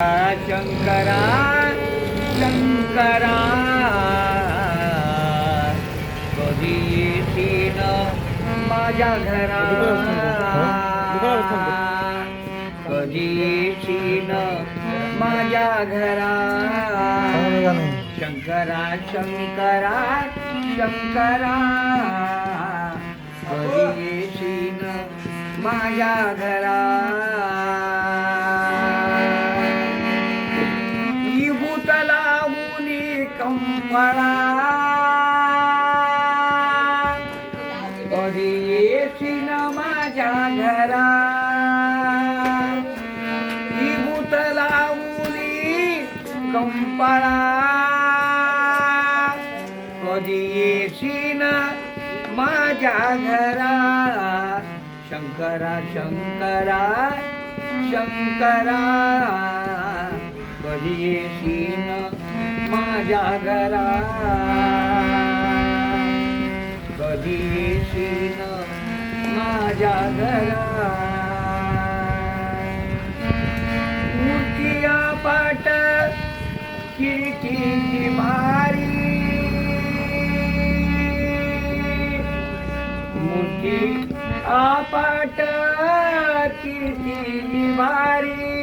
शंकरा शंकरा येशील माझ्या घरा। येशील माझ्या घरा। शंकरा शंकरा शंकरा येशील माझ्या घरा। कंपळा कधी येशील माझ्या घरा. विभूतला मुनी कंपळा. माझ्या घरा. शंकरा शंकरा शंकरा. कधी माझ्या घरा. कधी येशील माझ्या घरा. मूर्तिया पाट किरकिरी भारी मुठी आपाट किरकिरी भारी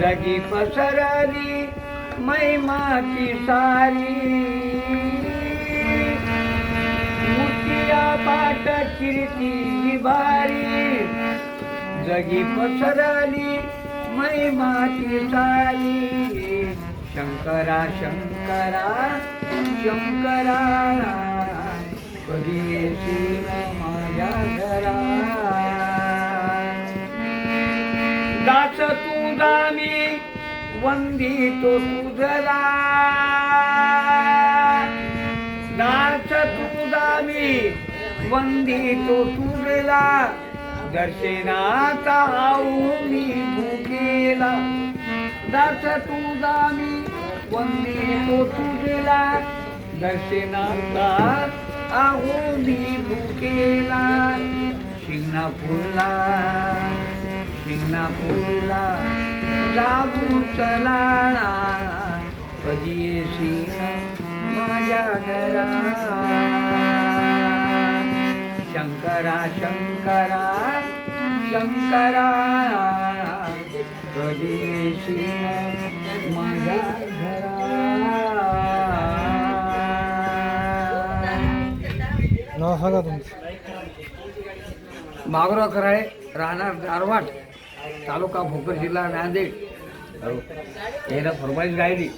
जगी पसरली महिमा की सारी। मुठिया पाट किरती भारी जगी पसरली महिमा की सारी। शंकरा शंकरा शंकरा कधी माझ्या घरा वंदितो तुझला दास तुझा मी वंदितो तुझला दर्शनाचा आऊ मी भुकेला। दास तुझा मी वंदितो तुझला दर्शनाचा आऊ मी भुकेला। शिंगणापूरला शिंगणापूरला। जाऊ चला कधी येशील माझ्या घरा शंकरा शंकरा शंकरा कधी येशील माझ्या घरा नाव सांगा तुमचं. राहणार दारवाट તાલુકા ભોગર જિલ્લા નાંદેડ. એના ફરમાઈશ ગાયડી